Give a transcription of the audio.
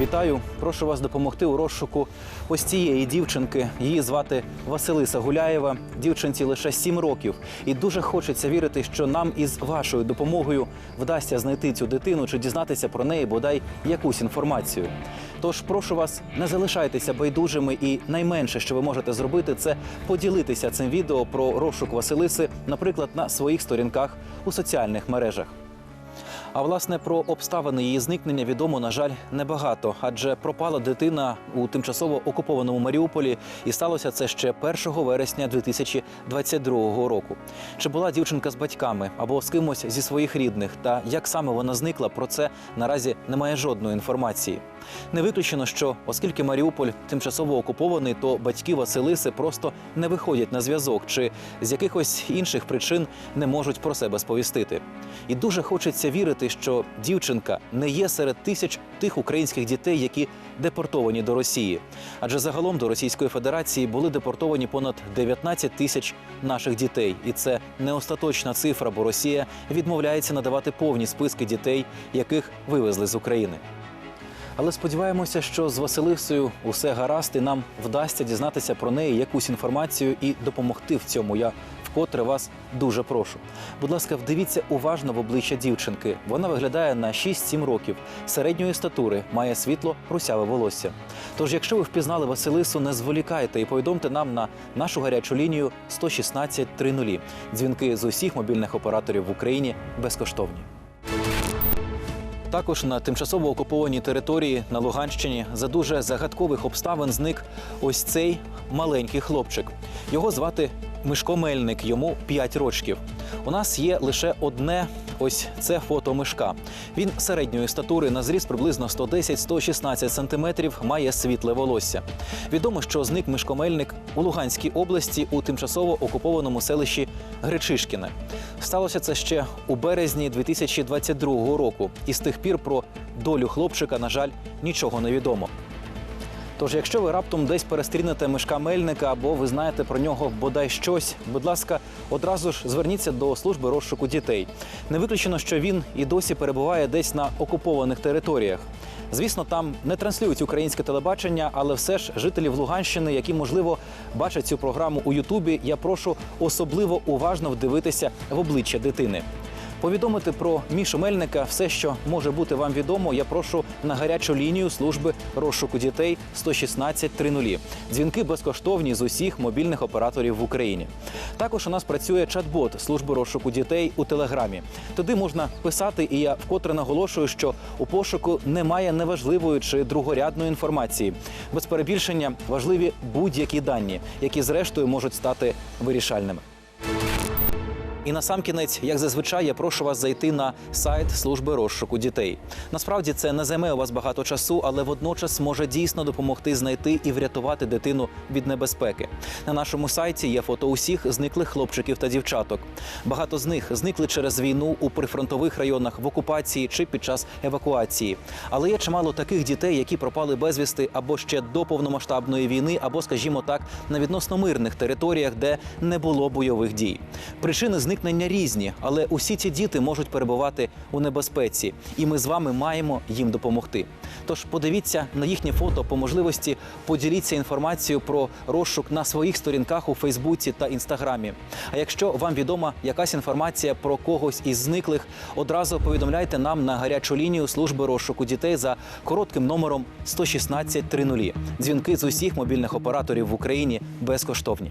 Вітаю, прошу вас допомогти у розшуку ось цієї дівчинки. Її звати Василиса Гуляєва. Дівчинці лише сім років, і дуже хочеться вірити, що нам із вашою допомогою вдасться знайти цю дитину чи дізнатися про неї бодай якусь інформацію. Тож прошу вас, не залишайтеся байдужими, і найменше, що ви можете зробити, це поділитися цим відео про розшук Василиси, наприклад, на своїх сторінках у соціальних мережах. А власне про обставини її зникнення відомо, на жаль, небагато, адже пропала дитина у тимчасово окупованому Маріуполі, і сталося це ще 1 вересня 2022 року. Чи була дівчинка з батьками або з кимось зі своїх рідних, та як саме вона зникла, про це наразі немає жодної інформації. Не виключено, що оскільки Маріуполь тимчасово окупований, то батьки Василиси просто не виходять на зв'язок чи з якихось інших причин не можуть про себе сповістити. І дуже хочеться вірити, що дівчинка не є серед тисяч тих українських дітей, які депортовані до Росії. Адже загалом до Російської Федерації були депортовані понад 19 тисяч наших дітей, і це не остаточна цифра, бо Росія відмовляється надавати повні списки дітей, яких вивезли з України. Але сподіваємося, що з Василисою усе гаразд, і нам вдасться дізнатися про неї якусь інформацію і допомогти в цьому. Я вкотре вас дуже прошу. Будь ласка, вдивіться уважно в обличчя дівчинки. Вона виглядає на 6-7 років, середньої статури, має світло русяве волосся. Тож, якщо ви впізнали Василису, не зволікайте і повідомте нам на нашу гарячу лінію 116 30. Дзвінки з усіх мобільних операторів в Україні безкоштовні. Також на тимчасово окупованій території на Луганщині за дуже загадкових обставин зник ось цей маленький хлопчик. Його звати Мишко Мельник, йому 5 рочків. У нас є лише одне ось це фото мишка. Він середньої статури на зріст приблизно 110-116 сантиметрів, має світле волосся. Відомо, що зник Мишко Мельник у Луганській області у тимчасово окупованому селищі Гречишкіне. Сталося це ще у березні 2022 року, і з тих пір про долю хлопчика, на жаль, нічого не відомо. Тож, якщо ви раптом десь перестрінете мишка мельника або ви знаєте про нього бодай щось, будь ласка, одразу ж зверніться до служби розшуку дітей. Не виключено, що він і досі перебуває десь на окупованих територіях. Звісно, там не транслюють українське телебачення, але все ж жителів Луганщини, які можливо бачать цю програму у Ютубі, я прошу особливо уважно вдивитися в обличчя дитини. Повідомити про Мішу Мельника все, що може бути вам відомо, я прошу на гарячу лінію служби розшуку дітей 116 30. Дзвінки безкоштовні з усіх мобільних операторів в Україні. Також у нас працює чат-бот служби розшуку дітей у телеграмі. Туди можна писати, і я вкотре наголошую, що у пошуку немає неважливої чи другорядної інформації. Без перебільшення важливі будь-які дані, які зрештою можуть стати вирішальними. І на сам кінець, як зазвичай, я прошу вас зайти на сайт служби розшуку дітей. Насправді це не займе у вас багато часу, але водночас може дійсно допомогти знайти і врятувати дитину від небезпеки. На нашому сайті є фото усіх зниклих хлопчиків та дівчаток. Багато з них зникли через війну у прифронтових районах в окупації чи під час евакуації. Але є чимало таких дітей, які пропали безвісти або ще до повномасштабної війни, або, скажімо так, на відносно мирних територіях, де не було бойових дій. Причини зникнення різні, але усі ці діти можуть перебувати у небезпеці, і ми з вами маємо їм допомогти. Тож подивіться на їхнє фото по можливості, поділіться інформацією про розшук на своїх сторінках у Фейсбуці та Інстаграмі. А якщо вам відома якась інформація про когось із зниклих, одразу повідомляйте нам на гарячу лінію служби розшуку дітей за коротким номером 116 30. Дзвінки з усіх мобільних операторів в Україні безкоштовні.